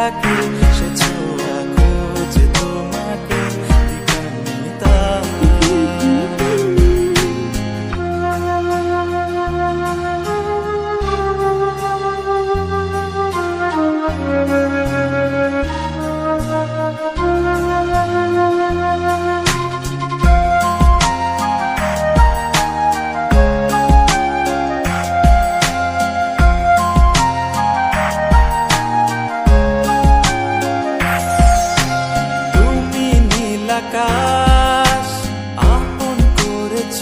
থাকি আকাশ আপন করেছ।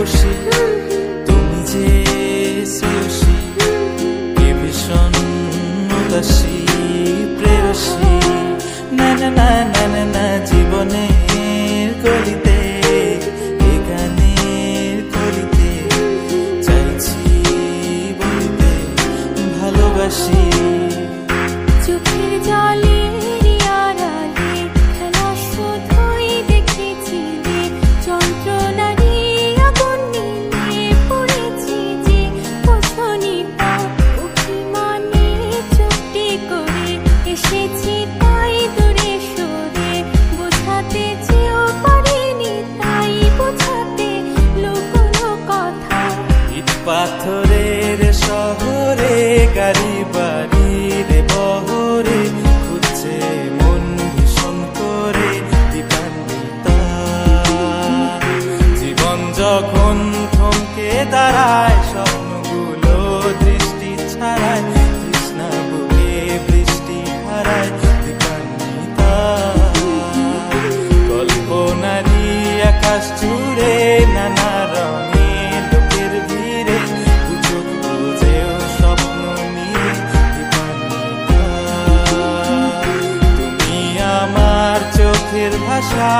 খুশি, তুমি যে শ্রেয়সী কে ভীষণ উদাসী, প্রেয়সী। না না না না না না, জীবনের করিতে এ গানের কলিতে, চাইছি বলিতে ভালোবাসি। দাঁড়ায় স্বপ্নগুলো দৃষ্টি ছাড়ায়, কৃষ্ণা বুকে বৃষ্টি হারায় কল্পনারি আকাশ জুড়ে নানা রঙে লোকের ভিড়ে চোখ বুঝেও স্বপ্ন মিলে তুমি আমার ভাষা